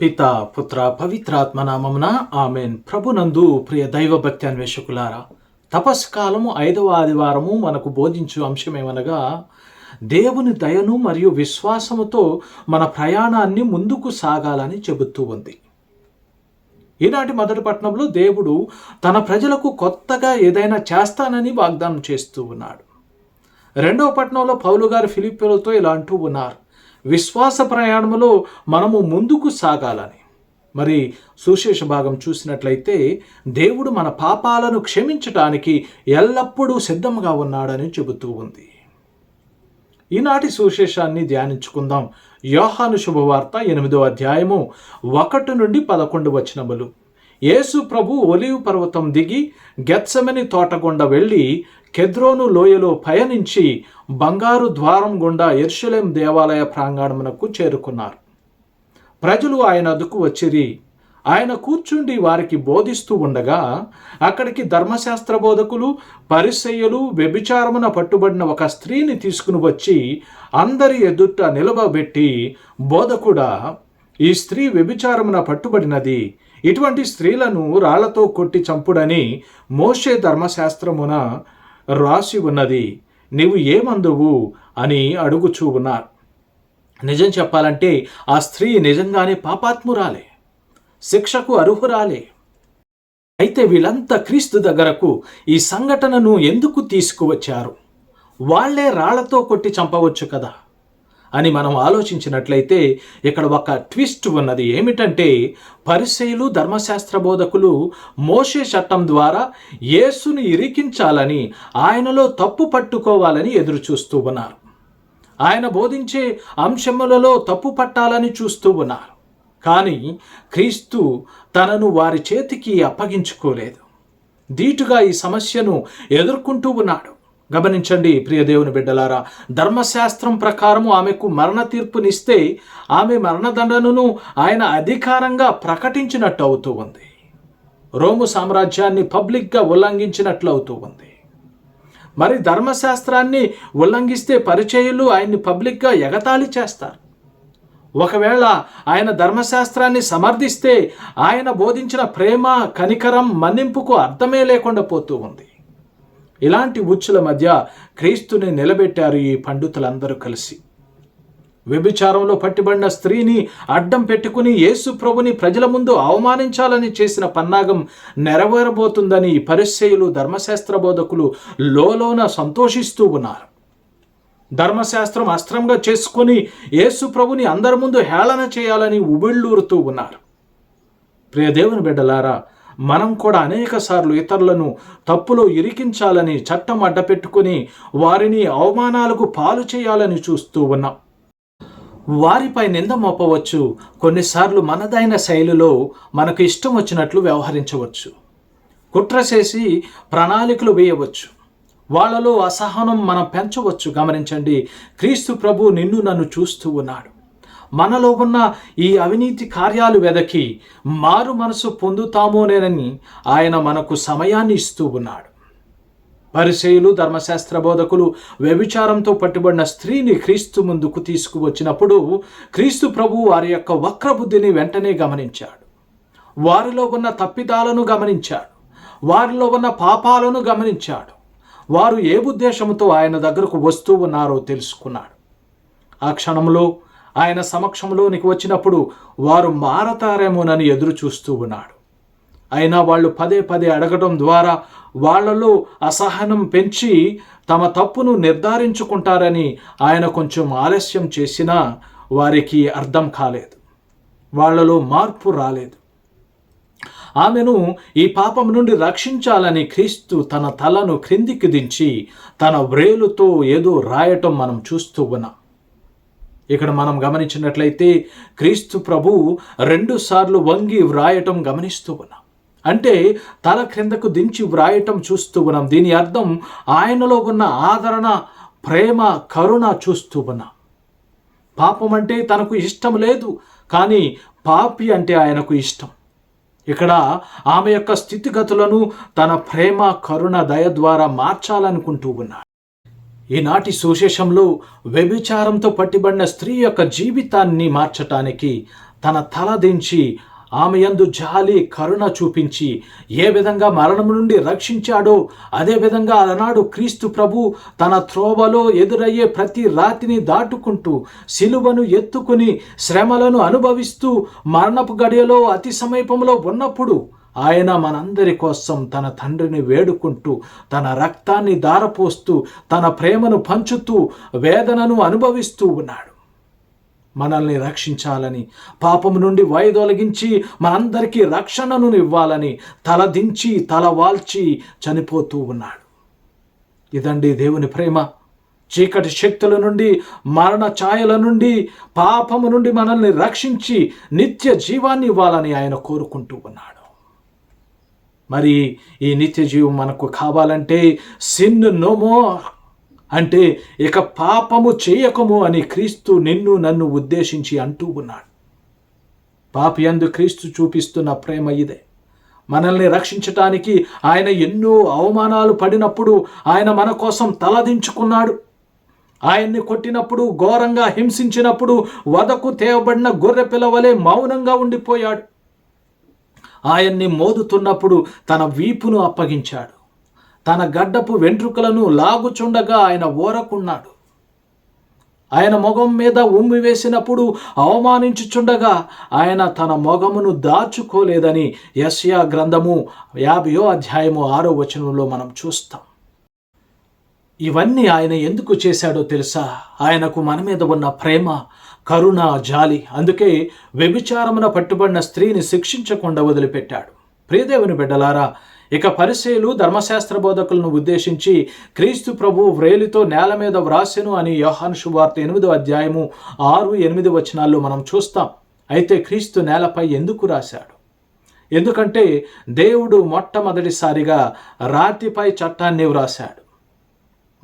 పిత పుత్ర పవిత్రాత్మ నామమున ఆమెన్. ప్రభునందు ప్రియ దైవ భక్తి అన్వేషకులారా తపస్కాలము ఐదవ ఆదివారము మనకు బోధించు అంశమేమనగా దేవుని దయను మరియు విశ్వాసముతో మన ప్రయాణాన్ని ముందుకు సాగాలని చెబుతూ ఉంది. ఈనాటి మొదటి పట్టణంలో దేవుడు తన ప్రజలకు కొత్తగా ఏదైనా చేస్తానని వాగ్దానం చేస్తూ ఉన్నాడు. రెండవ పట్టణంలో పౌలు గారు ఫిలిపిలతో ఇలా అంటూ ఉన్నారు. విశ్వాస ప్రయాణంలో మనము ముందుకు సాగాలని. మరి సుశేష భాగం చూసినట్లయితే దేవుడు మన పాపాలను క్షమించటానికి ఎల్లప్పుడూ సిద్ధంగా ఉన్నాడని చెబుతూ ఉంది. ఈనాటి సుశేషాన్ని ధ్యానించుకుందాం. యోహాను శుభవార్త ఎనిమిదో అధ్యాయము ఒకటి నుండి పదకొండు వచనములు. యేసు ప్రభు ఒలివ్ పర్వతం దిగి గెత్సమని తోట వెళ్ళి కెద్రోను లోయలో పయనించి బంగారు ద్వారం గుండా ఎర్షలేం దేవాలయ ప్రాంగణమునకు చేరుకున్నారు. ప్రజలు ఆయన అదుకు వచ్చిరి. ఆయన కూర్చుండి వారికి బోధిస్తూ ఉండగా అక్కడికి ధర్మశాస్త్ర బోధకులు పరిసయ్యులు వ్యభిచారమున పట్టుబడిన ఒక స్త్రీని తీసుకుని వచ్చి అందరి ఎదుట నిలబెట్టి బోధకుడా ఈ స్త్రీ వ్యభిచారమున పట్టుబడినది. ఇటువంటి స్త్రీలను రాళ్ళతో కొట్టి చంపుడని మోషే ధర్మశాస్త్రమున రాసి ఉన్నది. నీవు ఏమందువు? అని అడుగుచూ ఉన్నారు. నిజం చెప్పాలంటే ఆ స్త్రీ నిజంగానే పాపాత్మురాలే. శిక్షకు అర్హురాలే. అయితే వీళ్ళంతా క్రీస్తు దగ్గరకు ఈ సంఘటనను ఎందుకు తీసుకువచ్చారు? వాళ్ళే రాళ్ళతో కొట్టి చంపవచ్చు కదా. అని మనం ఆలోచించినట్లయితే ఇక్కడ ఒక ట్విస్ట్ ఉన్నది. ఏమిటంటే పరిశైలు ధర్మశాస్త్ర బోధకులు మోషే చట్టం ద్వారా యేసుని ఇరికించాలని ఆయనలో తప్పు పట్టుకోవాలని ఎదురు చూస్తూ ఉన్నారు. ఆయన బోధించే అంశములలో తప్పు పట్టాలని చూస్తూ ఉన్నారు. కానీ క్రీస్తు తనను వారి చేతికి అప్పగించుకోలేదు. ధీటుగా ఈ సమస్యను ఎదుర్కొంటూ ఉన్నాడు. గమనించండి ప్రియ దేవుని బిడ్డలారా. ధర్మశాస్త్రం ప్రకారము ఆమెకు మరణ తీర్పునిస్తే ఆమె మరణదండను ఆయన అధికారంగా ప్రకటించినట్టు అవుతూ ఉంది. రోము సామ్రాజ్యాన్ని పబ్లిక్గా ఉల్లంఘించినట్లు అవుతూ ఉంది. మరి ధర్మశాస్త్రాన్ని ఉల్లంఘిస్తే పరిచయులు ఆయన్ని పబ్లిక్గా ఎగతాళి చేస్తారు. ఒకవేళ ఆయన ధర్మశాస్త్రాన్ని సమర్థిస్తే ఆయన బోధించిన ప్రేమ కనికరం మన్నింపుకు అర్థమే లేకుండా పోతూ ఉంది. ఇలాంటి ఉచ్చుల మధ్య క్రీస్తుని నిలబెట్టారు ఈ పండితులందరూ కలిసి. వ్యభిచారంలో పట్టిబడిన స్త్రీని అడ్డం పెట్టుకుని యేసు ప్రభుని ప్రజల ముందు అవమానించాలని చేసిన పన్నాగం నెరవేరబోతుందని ఈ ధర్మశాస్త్ర బోధకులు లోలోన సంతోషిస్తూ ఉన్నారు. ధర్మశాస్త్రం అస్త్రంగా చేసుకొని యేసు ప్రభుని అందరి ముందు హేళన చేయాలని ఉబిళ్ళూరుతూ ఉన్నారు. ప్రియదేవుని బిడ్డలారా మనం కూడా అనేక సార్లు ఇతరులను తప్పులో ఇరికించాలని చట్టం అడ్డపెట్టుకుని వారిని అవమానాలకు పాలు చేయాలని చూస్తూ ఉన్నాం. వారిపై నింద మోపవచ్చు. కొన్నిసార్లు మనదైన శైలిలో మనకు ఇష్టం వచ్చినట్లు వ్యవహరించవచ్చు. కుట్ర చేసి ప్రణాళికలు వేయవచ్చు. వాళ్ళలో అసహనం మనం పెంచవచ్చు. గమనించండి క్రీస్తు ప్రభు నిన్ను నన్ను చూస్తూ ఉన్నాడు. మనలో ఉన్న ఈ అవినీతి కార్యాలు వెదకి మారు మనసు పొందుతామోనేనని ఆయన మనకు సమయాన్ని ఇస్తూ ఉన్నాడు. పరిశైలు ధర్మశాస్త్ర బోధకులు వ్యభిచారంతో పట్టుబడిన స్త్రీని క్రీస్తు ముందుకు తీసుకువచ్చినప్పుడు క్రీస్తు ప్రభు వారి యొక్క వక్రబుద్ధిని వెంటనే గమనించాడు. వారిలో ఉన్న తప్పిదాలను గమనించాడు. వారిలో ఉన్న పాపాలను గమనించాడు. వారు ఏ ఉద్దేశంతో ఆయన దగ్గరకు వస్తూ ఉన్నారో తెలుసుకున్నాడు. ఆ క్షణంలో ఆయన సమక్షంలోనికి వచ్చినప్పుడు వారు మారతారేమోనని ఎదురు చూస్తూ ఉన్నాడు. అయినా వాళ్ళు పదే పదే అడగడం ద్వారా వాళ్ళలో అసహనం పెంచి తమ తప్పును నిర్ధారించుకుంటారని ఆయన కొంచెం ఆలస్యం చేసినా వారికి అర్థం కాలేదు. వాళ్ళలో మార్పు రాలేదు. ఆమెను ఈ పాపం నుండి రక్షించాలని క్రీస్తు తన తలను క్రిందికి దించి తన వ్రేలుతో ఏదో రాయటం మనం చూస్తూ ఉన్నాం. ఇక్కడ మనం గమనించినట్లయితే క్రీస్తు ప్రభు రెండుసార్లు వంగి వ్రాయటం గమనిస్తూ ఉన్నాం. అంటే తల క్రిందకు దించి వ్రాయటం చూస్తూ ఉన్నాం. దీని అర్థం ఆయనలో ఉన్న ఆదరణ ప్రేమ కరుణ చూస్తూ ఉన్నాం. పాపం అంటే తనకు ఇష్టం లేదు కానీ పాపి అంటే ఆయనకు ఇష్టం. ఇక్కడ ఆమె యొక్క స్థితిగతులను తన ప్రేమ కరుణ దయ ద్వారా మార్చాలనుకుంటూ ఉన్నాడు. ఈనాటి సుశేషంలో వ్యభిచారంతో పట్టిబడిన స్త్రీ యొక్క జీవితాన్ని మార్చటానికి తన తల దించి ఆమె యందు జాలి కరుణ చూపించి ఏ విధంగా మరణం నుండి రక్షించాడో అదే విధంగా అలనాడు క్రీస్తు ప్రభు తన త్రోవలో ఎదురయ్యే ప్రతి రాతిని దాటుకుంటూ సిలువను ఎత్తుకుని శ్రమలను అనుభవిస్తూ మరణపు గడియలో అతి సమీపంలో ఉన్నప్పుడు ఆయన మనందరి కోసం తన తండ్రిని వేడుకుంటూ తన రక్తాన్ని దారపోస్తూ తన ప్రేమను పంచుతూ వేదనను అనుభవిస్తూ ఉన్నాడు. మనల్ని రక్షించాలని పాపము నుండి వైదొలగించి మనందరికీ రక్షణను ఇవ్వాలని తలదించి తల వాల్చి చనిపోతూ ఉన్నాడు. ఇదండి దేవుని ప్రేమ. చీకటి శక్తుల నుండి మరణ ఛాయల నుండి పాపము నుండి మనల్ని రక్షించి నిత్య జీవాన్ని ఇవ్వాలని ఆయన కోరుకుంటూ ఉన్నాడు. మరి ఈ నిత్య జీవం మనకు కావాలంటే సిన్ నోమో అంటే ఇక పాపము చేయకము అని క్రీస్తు నిన్ను నన్ను ఉద్దేశించి అంటూ ఉన్నాడు. పాపి అందు క్రీస్తు చూపిస్తున్న ప్రేమ ఇదే. మనల్ని రక్షించటానికి ఆయన ఎన్నో అవమానాలు పడినప్పుడు ఆయన మన కోసం తలదించుకున్నాడు. ఆయన్ని కొట్టినప్పుడు ఘోరంగా హింసించినప్పుడు వదకు తేవబడిన గొర్రె పిల్లవలే మౌనంగా ఉండిపోయాడు. ఆయన్ని మోదుతున్నప్పుడు తన వీపును అప్పగించాడు. తన గడ్డపు వెంట్రుకలను లాగుచుండగా ఆయన ఓరకున్నాడు ఆయన మొగం మీద ఉమ్మి వేసినప్పుడు అవమానించుచుండగా ఆయన తన మొగమును దాచుకోలేదని యస్యా గ్రంథము యాభయో అధ్యాయము ఆరో వచనంలో మనం చూస్తాం. ఇవన్నీ ఆయన ఎందుకు చేశాడో తెలుసా? ఆయనకు మన మీద ఉన్న ప్రేమ కరుణ జాలి. అందుకే వ్యభిచారమున పట్టుబడిన స్త్రీని శిక్షించకుండా వదిలిపెట్టాడు. ప్రియదేవుని బిడ్డలారా ఇక పరిశీలు ధర్మశాస్త్ర బోధకులను ఉద్దేశించి క్రీస్తు ప్రభు వ్రేలితో నేల మీద వ్రాసెను అని యోహాను శువార్త ఎనిమిదో అధ్యాయము ఆరు ఎనిమిది వచనాల్లో మనం చూస్తాం. అయితే క్రీస్తు నేలపై ఎందుకు రాశాడు? ఎందుకంటే దేవుడు మొట్టమొదటిసారిగా రాతిపై చట్టాన్ని వ్రాశాడు.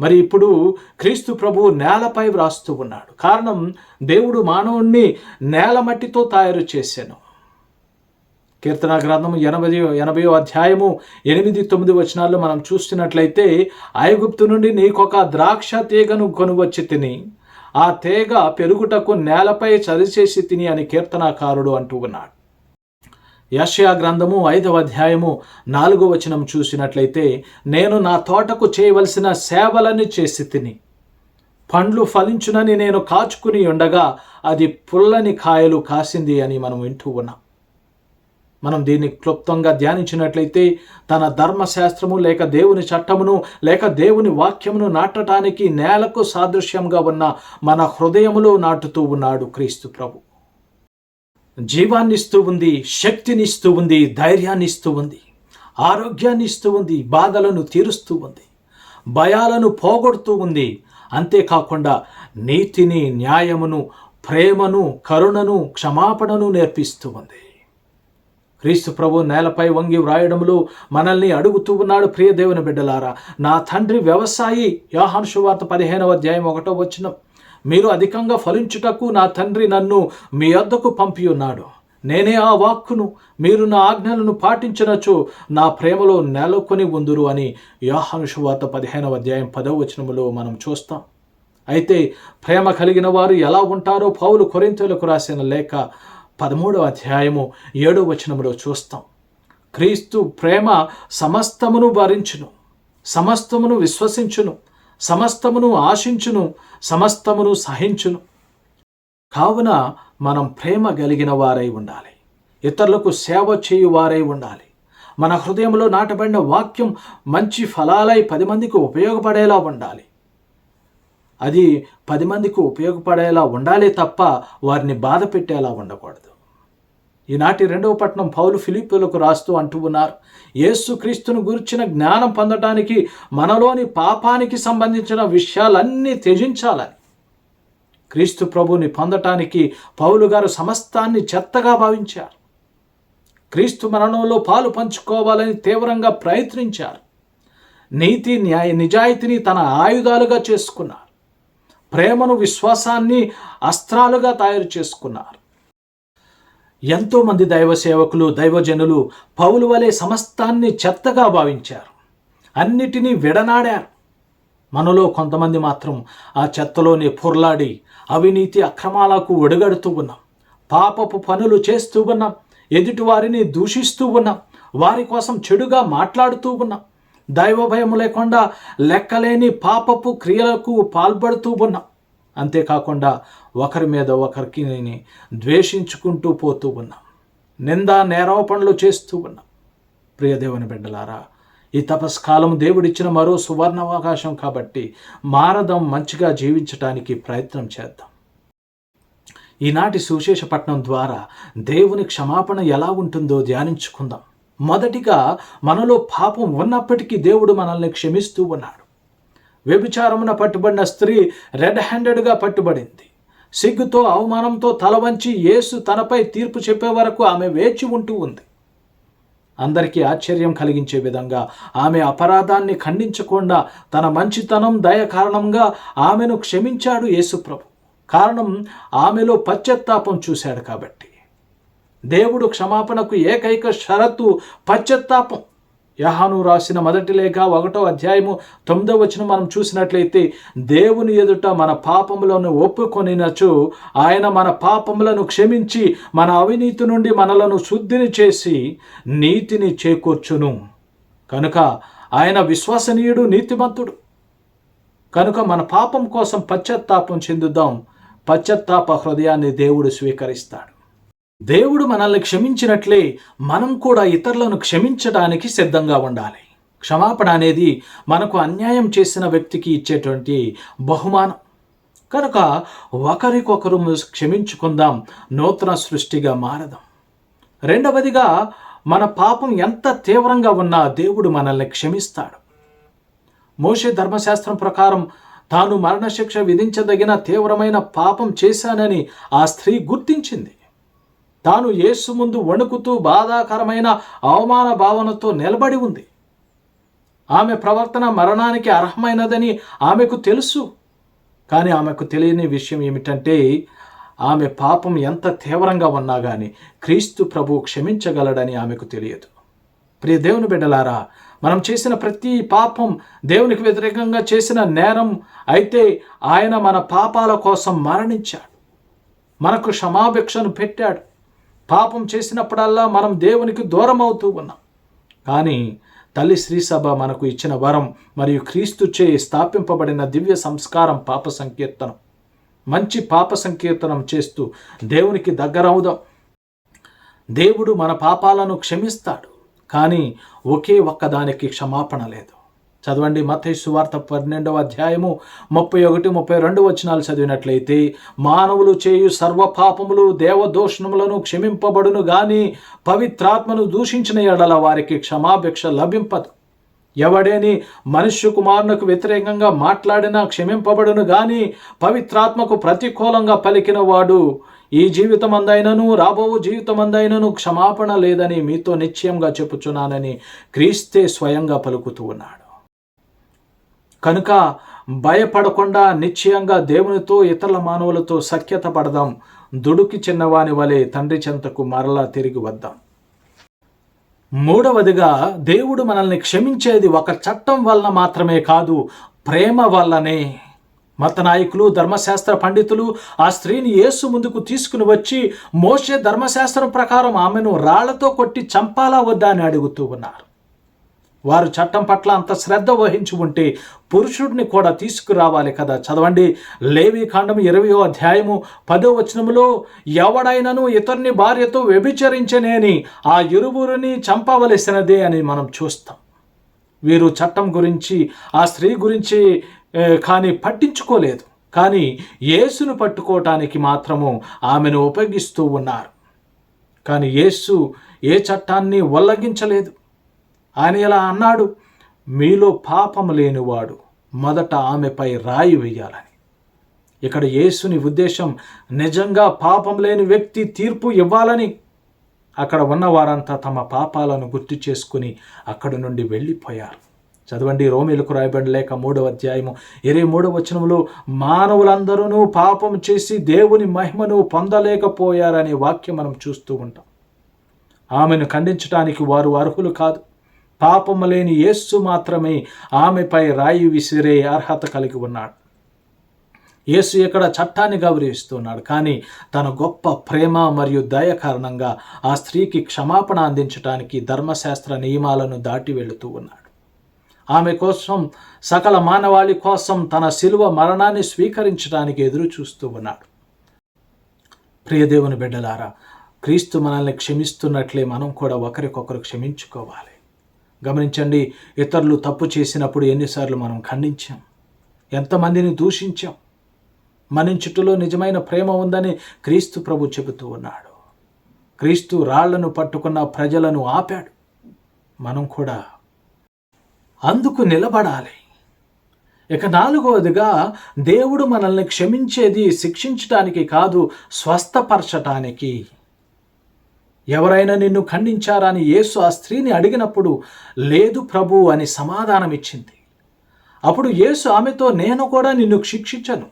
మరి ఇప్పుడు క్రీస్తు ప్రభు నేలపై వ్రాస్తూ ఉన్నాడు. కారణం దేవుడు మానవుణ్ణి నేల మట్టితో తయారు చేశాను. కీర్తన గ్రంథం ఎనభై ఎనభై అధ్యాయము ఎనిమిది తొమ్మిది వచనాల్లో మనం చూస్తున్నట్లయితే ఐగుప్తు నుండి నీకొక ద్రాక్ష తీగను కొనువచ్చి తిని ఆ తీగ పెరుగుటకు నేలపై చదిచేసి తిని అని కీర్తనాకారుడు అంటూ ఉన్నాడు. యషయా గ్రంథము ఐదవ అధ్యాయము నాలుగో వచనం చూసినట్లయితే నేను నా తోటకు చేయవలసిన సేవలని చేసి తిని పండ్లు ఫలించునని నేను కాచుకుని ఉండగా అది పుల్లని కాయలు కాసింది అని మనం వింటూ ఉన్నాం. మనం దీన్ని క్లుప్తంగా ధ్యానించినట్లయితే తన ధర్మశాస్త్రము లేక దేవుని చట్టమును లేక దేవుని వాక్యమును నాటటానికి నేలకు సాదృశ్యంగా ఉన్న మన హృదయములో నాటుతూ ఉన్నాడు క్రీస్తు ప్రభు. జీవాన్ని ఇస్తూ ఉంది శక్తిని ఇస్తూ ఉంది ధైర్యాన్ని ఇస్తూ ఉంది ఆరోగ్యాన్ని ఇస్తూ ఉంది బాధలను తీరుస్తూ ఉంది భయాలను పోగొడుతూ ఉంది. అంతేకాకుండా నీతిని న్యాయమును ప్రేమను కరుణను క్షమాపణను నేర్పిస్తూ ఉంది. క్రీస్తు ప్రభు నేలపై వంగి వ్రాయడంలో మనల్ని అడుగుతూ ఉన్నాడు ప్రియ దేవుని బిడ్డలారా. నా తండ్రి వ్యవసాయి యోహాను శువార్త పదిహేనవ అధ్యాయం ఒకటో వచ్చిన మీరు అధికంగా ఫలించుటకు నా తండ్రి నన్ను మీ వద్దకు పంపియున్నాడు నేనే ఆ వాక్కును మీరు నా ఆజ్ఞలను పాటించినచో నా ప్రేమలో నెలకొని ఉందురు అని యోహానుషువాత పదిహేనవ అధ్యాయం పదవ వచనములో మనం చూస్తాం. అయితే ప్రేమ కలిగిన వారు ఎలా ఉంటారో పౌలు కొరింతలకు రాసిన లేఖ పదమూడవ అధ్యాయము ఏడో వచనములో చూస్తాం. క్రీస్తు ప్రేమ సమస్తమును భరించును సమస్తమును విశ్వసించును సమస్తమును ఆశించును సమస్తమును సహించును. కావున మనం ప్రేమ కలిగిన వారై ఉండాలి. ఇతరులకు సేవ చేయు వారై ఉండాలి. మన హృదయంలో నాటబడిన వాక్యం మంచి ఫలాలై పది మందికి ఉపయోగపడేలా ఉండాలి. అది పది మందికి ఉపయోగపడేలా ఉండాలి తప్ప వారిని బాధ పెట్టేలా ఉండకూడదు. ఈనాటి రెండవ పట్టణం పౌలు ఫిలిపులకు రాస్తూ అంటూ ఉన్నారు. యేసుక్రీస్తును గురించిన జ్ఞానం పొందటానికి మనలోని పాపానికి సంబంధించిన విషయాలన్నీ త్యజించాలని. క్రీస్తు ప్రభుని పొందటానికి పౌలు గారు సమస్తాన్ని చెత్తగా భావించారు. క్రీస్తు మరణంలో పాలు పంచుకోవాలని తీవ్రంగా ప్రయత్నించారు. నీతి న్యాయ నిజాయితీని తన ఆయుధాలుగా చేసుకున్నారు. ప్రేమను విశ్వాసాన్ని అస్త్రాలుగా తయారు చేసుకున్నారు. ఎంతోమంది దైవ సేవకులు దైవజనులు పౌలు వలె సమస్తాన్ని చెత్తగా భావించారు. అన్నిటినీ విడనాడారు. మనలో కొంతమంది మాత్రం ఆ చెత్తలోనే పొర్లాడి అవినీతి అక్రమాలకు ఒడగడుతూ ఉన్నాం. పాపపు పనులు చేస్తూ ఉన్నాం. ఎదుటి వారిని దూషిస్తూ ఉన్నాం. వారి కోసం చెడుగా మాట్లాడుతూ ఉన్నాం. దైవ భయం లేకుండా లెక్కలేని పాపపు క్రియలకు పాల్పడుతూ ఉన్నాం. అంతేకాకుండా ఒకరి మీద ఒకరికి ద్వేషించుకుంటూ పోతూ ఉన్నాం. నిందా నేరోపణలు చేస్తూ ఉన్నాం. ప్రియదేవుని బిడ్డలారా ఈ తపస్కాలం దేవుడిచ్చిన మరో సువర్ణావకాశం కాబట్టి మారదం మంచిగా జీవించటానికి ప్రయత్నం చేద్దాం. ఈనాటి సుశేషపట్నం ద్వారా దేవుని క్షమాపణ ఎలా ఉంటుందో ధ్యానించుకుందాం. మొదటిగా మనలో పాపం ఉన్నప్పటికీ దేవుడు మనల్ని క్షమిస్తూ ఉన్నాడు. వ్యభిచారమున పట్టుబడిన స్త్రీ రెడ్ హ్యాండెడ్గా పట్టుబడింది. సిగ్గుతో అవమానంతో తలవంచి యేసు తనపై తీర్పు చెప్పే వరకు ఆమె వేచి ఉంటూ ఉంది. అందరికీ ఆశ్చర్యం కలిగించే విధంగా ఆమె అపరాధాన్ని ఖండించకుండా తన మంచితనం దయ కారణంగా ఆమెను క్షమించాడు యేసుప్రభు కారణం ఆమెలో పశ్చత్తాపం చూశాడు కాబట్టి. దేవుడు క్షమాపణకు ఏకైక షరతు పశ్చత్తాపం. యహాను రాసిన మొదటి లేఖ ఒకటో అధ్యాయము తొమ్మిదో వచ్చిన మనం చూసినట్లయితే దేవుని ఎదుట మన పాపములను ఒప్పుకొనినచు ఆయన మన పాపములను క్షమించి మన అవినీతి నుండి మనలను శుద్ధిని చేసి నీతిని చేకూర్చును. కనుక ఆయన విశ్వసనీయుడు నీతిమంతుడు. కనుక మన పాపం కోసం పశ్చత్తాపం చెందుదాం. పశ్చత్తాప హృదయాన్ని దేవుడు స్వీకరిస్తాడు. దేవుడు మనల్ని క్షమించినట్లే మనం కూడా ఇతరులను క్షమించడానికి సిద్ధంగా ఉండాలి. క్షమాపణ అనేది మనకు అన్యాయం చేసిన వ్యక్తికి ఇచ్చేటువంటి బహుమానం. కనుక ఒకరికొకరు క్షమించుకుందాం నూతన సృష్టిగా మారదాం. రెండవదిగా మన పాపం ఎంత తీవ్రంగా ఉన్నా దేవుడు మనల్ని క్షమిస్తాడు. మోషే ధర్మశాస్త్రం ప్రకారం తాను మరణశిక్ష విధించదగిన తీవ్రమైన పాపం చేశానని ఆ స్త్రీ గుర్తించింది. తాను యేసు ముందు వణుకుతూ బాధాకరమైన అవమాన భావనతో నిలబడి ఉంది. ఆమె ప్రవర్తన మరణానికి అర్హమైనదని ఆమెకు తెలుసు. కానీ ఆమెకు తెలియని విషయం ఏమిటంటే ఆమె పాపం ఎంత తీవ్రంగా ఉన్నా కానీ క్రీస్తు ప్రభు క్షమించగలడని ఆమెకు తెలియదు. ప్రియ దేవుని బిడ్డలారా మనం చేసిన ప్రతి పాపం దేవునికి వ్యతిరేకంగా చేసిన నేరం అయితే ఆయన మన పాపాల కోసం మరణించాడు. మనకు క్షమాభిక్షను పెట్టాడు. పాపం చేసినప్పుడల్లా మనం దేవునికి దూరం అవుతూ ఉన్నాం. కానీ తల్లి శ్రీసభ మనకు ఇచ్చిన వరం మరియు క్రీస్తు చే స్థాపింపబడిన దివ్య సంస్కారం పాప సంకీర్తనం. మంచి పాప సంకీర్తనం చేస్తూ దేవునికి దగ్గరవుదాం. దేవుడు మన పాపాలను క్షమిస్తాడు కానీ ఒకే ఒక్కదానికి క్షమాపణ లేదు. చదవండి మత్తయి సువార్త పన్నెండవ అధ్యాయము ముప్పై ఒకటి ముప్పై రెండు వచనాలు చదివినట్లయితే మానవులు చేయు సర్వ పాపములు దేవదోషణములను క్షమింపబడును గాని పవిత్రాత్మను దూషించిన ఎడల వారికి క్షమాభిక్ష లభింపదు ఎవడేని మనుష్య కుమారునకు వ్యతిరేకంగా మాట్లాడినా క్షమింపబడును గాని పవిత్రాత్మకు ప్రతికూలంగా పలికిన వాడు ఈ జీవితం అందైనను రాబో జీవితం అందైనను క్షమాపణ లేదని మీతో నిశ్చయంగా చెప్పుచున్నానని క్రీస్తే స్వయంగా పలుకుతూ ఉన్నాడు. కనుక భయపడకుండా నిశ్చయంగా దేవునితో ఇతరుల మానవులతో సఖ్యత పడదాం. దుడుకి చిన్నవాని వలె తండ్రి చెంతకు మరలా తిరిగి వద్దాం. మూడవదిగా దేవుడు మనల్ని క్షమించేది ఒక చట్టం వలన మాత్రమే కాదు ప్రేమ వల్లనే. మత నాయకులు ధర్మశాస్త్ర పండితులు ఆ స్త్రీని యేసు ముందుకు తీసుకుని వచ్చి మోసే ధర్మశాస్త్రం ప్రకారం ఆమెను రాళ్ళతో కొట్టి చంపాలా వద్దా అని అడుగుతూ ఉన్నారు. వారు చట్టం పట్ల అంత శ్రద్ధ వహించి ఉంటే పురుషుడిని కూడా తీసుకురావాలి కదా. చదవండి. లేవి కాండం ఇరవయో అధ్యాయము పదో వచనములో ఎవడైనను ఇతరుని భార్యతో వ్యభిచరించనేని ఆ ఇరువురిని చంపవలసినదే అని మనం చూస్తాం. వీరు చట్టం గురించి ఆ స్త్రీ గురించి కానీ పట్టించుకోలేదు. కానీ యేసును పట్టుకోవటానికి మాత్రము ఆమెను ఉపయోగిస్తూ ఉన్నారు. కానీ యేసు ఏ చట్టాన్ని ఉల్లంఘించలేదు. ఆయన ఇలా అన్నాడు మీలో పాపము లేనివాడు మొదట ఆమెపై రాయి వేయాలని. ఇక్కడ యేసుని ఉద్దేశం నిజంగా పాపం లేని వ్యక్తి తీర్పు ఇవ్వాలని. అక్కడ ఉన్న వారంతా తమ పాపాలను గుర్తు చేసుకుని అక్కడి నుండి వెళ్ళిపోయారు. చదవండి రోమిలకు రాయబడి లేక మూడవ అధ్యాయము. ఇరవై మూడవ వచనంలో మానవులందరూ పాపం చేసి దేవుని మహిమను పొందలేకపోయారనే వాక్యం మనం చూస్తూ ఉంటాం. ఆమెను ఖండించడానికి వారు అర్హులు కాదు. పాపము లేని యేస్సు మాత్రమే ఆమెపై రాయి విసిరే అర్హత కలిగి ఉన్నాడు. యేసు ఇక్కడ చట్టాన్ని గౌరవిస్తున్నాడు కానీ తన గొప్ప ప్రేమ మరియు దయ కారణంగా ఆ స్త్రీకి క్షమాపణ అందించడానికి ధర్మశాస్త్ర నియమాలను దాటి వెళుతూ ఉన్నాడు. ఆమె కోసం సకల మానవాళి కోసం తన శిలువ మరణాన్ని స్వీకరించడానికి ఎదురు చూస్తూ ఉన్నాడు. ప్రియదేవుని బిడ్డలారా క్రీస్తు మనల్ని క్షమిస్తున్నట్లే మనం కూడా ఒకరికొకరు క్షమించుకోవాలి. గమనించండి ఇతరులు తప్పు చేసినప్పుడు ఎన్నిసార్లు మనం ఖండించాం. ఎంతమందిని దూషించాం. మన చుట్టూలో నిజమైన ప్రేమ ఉందని క్రీస్తు ప్రభు చెబుతూ ఉన్నాడు. క్రీస్తు రాళ్ళను పట్టుకున్న ప్రజలను ఆపాడు. మనం కూడా అందుకు నిలబడాలి. ఇక నాలుగవదిగా దేవుడు మనల్ని క్షమించేది శిక్షించటానికి కాదు స్వస్థపరచటానికి. ఎవరైనా నిన్ను ఖండించారా అని యేసు ఆ స్త్రీని అడిగినప్పుడు లేదు ప్రభు అని సమాధానం ఇచ్చింది అప్పుడు యేసు ఆమెతో నేను కూడా నిన్ను శిక్షించను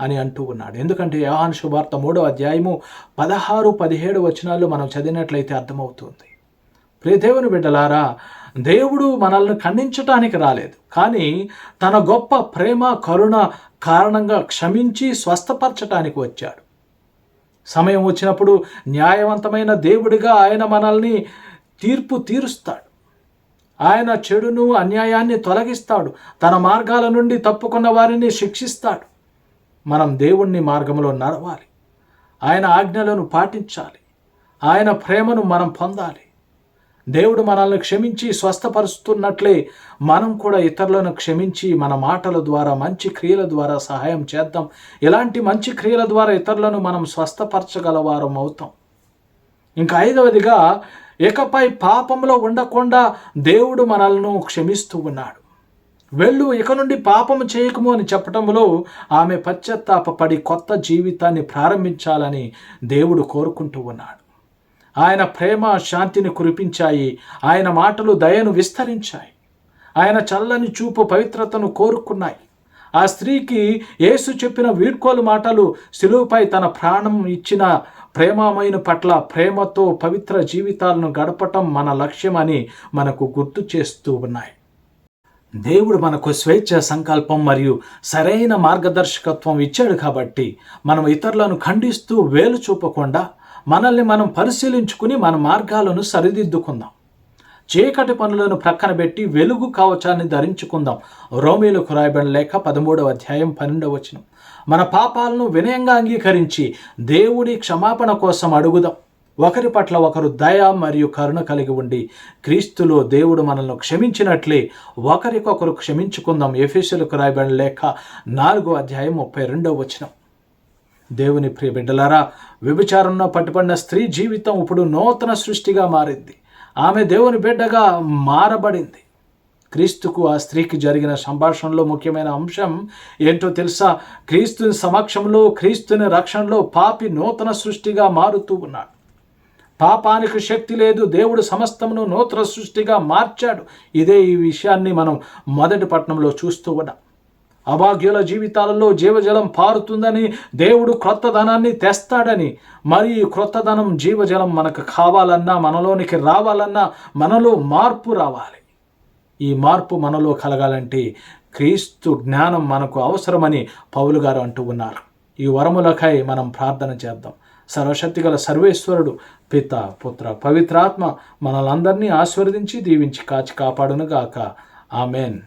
అని అంటూ ఉన్నాడు. ఎందుకంటే యోహాన్ శుభార్త మూడో అధ్యాయము పదహారు పదిహేడు వచనాలు మనం చదివినట్లయితే అర్థమవుతుంది. ప్రియదేవుని బిడ్డలారా దేవుడు మనల్ని ఖండించటానికి రాలేదు. కానీ తన గొప్ప ప్రేమ కరుణ కారణంగా క్షమించి స్వస్థపరచటానికి వచ్చాడు. సమయం వచ్చినప్పుడు న్యాయవంతమైన దేవుడిగా ఆయన మనల్ని తీర్పు తీరుస్తాడు. ఆయన చెడును అన్యాయాన్ని తొలగిస్తాడు. తన మార్గాల నుండి తప్పుకున్న వారిని శిక్షిస్తాడు. మనం దేవుణ్ణి మార్గంలో నడవాలి. ఆయన ఆజ్ఞలను పాటించాలి. ఆయన ప్రేమను మనం పొందాలి. దేవుడు మనల్ని క్షమించి స్వస్థపరుస్తున్నట్లే మనం కూడా ఇతరులను క్షమించి మన మాటల ద్వారా మంచి క్రియల ద్వారా సహాయం చేద్దాం. ఇలాంటి మంచి క్రియల ద్వారా ఇతరులను మనం స్వస్థపరచగలవారం అవుతాం. ఇంకా ఐదవదిగా ఇకపై పాపంలో ఉండకుండా దేవుడు మనల్ని క్షమిస్తూ ఉన్నాడు. వెళ్ళు ఇక నుండి పాపము చేయకము అని చెప్పటంలో ఆమె పశ్చాత్తాపడి కొత్త జీవితాన్ని ప్రారంభించాలని దేవుడు కోరుకుంటూ ఉన్నాడు. ఆయన ప్రేమ శాంతిని కురిపించాయి. ఆయన మాటలు దయను విస్తరించాయి. ఆయన చల్లని చూపు పవిత్రతను కోరుకున్నాయి. ఆ స్త్రీకి యేసు చెప్పిన వీడ్కోలు మాటలు శిలువుపై తన ప్రాణం ఇచ్చిన ప్రేమమైన పట్ల ప్రేమతో పవిత్ర జీవితాలను గడపటం మన లక్ష్యమని మనకు గుర్తు చేస్తూ ఉన్నాయి. దేవుడు మనకు స్వేచ్ఛ సంకల్పం మరియు సరైన మార్గదర్శకత్వం ఇచ్చాడు కాబట్టి మనం ఇతరులను ఖండిస్తూ వేలు చూపకుండా మనల్ని మనం పరిశీలించుకుని మన మార్గాలను సరిదిద్దుకుందాం. చీకటి పనులను ప్రక్కన పెట్టి వెలుగు కవచాన్ని ధరించుకుందాం. రోమిలకు రాయబడిన లేఖ పదమూడవ అధ్యాయం పన్నెండవ వచనం. మన పాపాలను వినయంగా అంగీకరించి దేవుడి క్షమాపణ కోసం అడుగుదాం. ఒకరి పట్ల ఒకరు దయ మరియు కరుణ కలిగి ఉండి క్రీస్తులో దేవుడు మనల్ని క్షమించినట్లే ఒకరికొకరు క్షమించుకుందాం. ఎఫీసులకు రాయబడిన లేఖ నాలుగో అధ్యాయం ముప్పై రెండవ వచనం. దేవుని ప్రియ బిడ్డలారా వ్యభిచారంలో పట్టుబడిన స్త్రీ జీవితం ఇప్పుడు నూతన సృష్టిగా మారింది. ఆమె దేవుని బిడ్డగా మారబడింది. క్రీస్తుకు ఆ స్త్రీకి జరిగిన సంభాషణలో ముఖ్యమైన అంశం ఏంటో తెలుసా? క్రీస్తుని సమక్షంలో క్రీస్తుని రక్షణలో పాపి నూతన సృష్టిగా మారుతూ ఉన్నాడు. పాపానికి శక్తి లేదు దేవుడు సమస్తమును నూతన సృష్టిగా మార్చాడు. ఇదే ఈ విషయాన్ని మనం మొదటి పట్టణంలో చూస్తూ ఉన్నాం. అభాగ్యుల జీవితాలలో జీవజలం పారుతుందని దేవుడు క్రొత్తదనాన్ని తెస్తాడని. మరి ఈ క్రొత్తదనం జీవజలం మనకు కావాలన్నా మనలోనికి రావాలన్నా మనలో మార్పు రావాలి. ఈ మార్పు మనలో కలగాలంటే క్రీస్తు జ్ఞానం మనకు అవసరమని పౌలు గారు అంటూ ఉన్నారు. ఈ వరములకై మనం ప్రార్థన చేద్దాం. సర్వశక్తి గల సర్వేశ్వరుడు పిత పుత్ర పవిత్రాత్మ మనలందరినీ ఆశీర్వదించి దీవించి కాచి కాపాడునుగాక. ఆమెన్.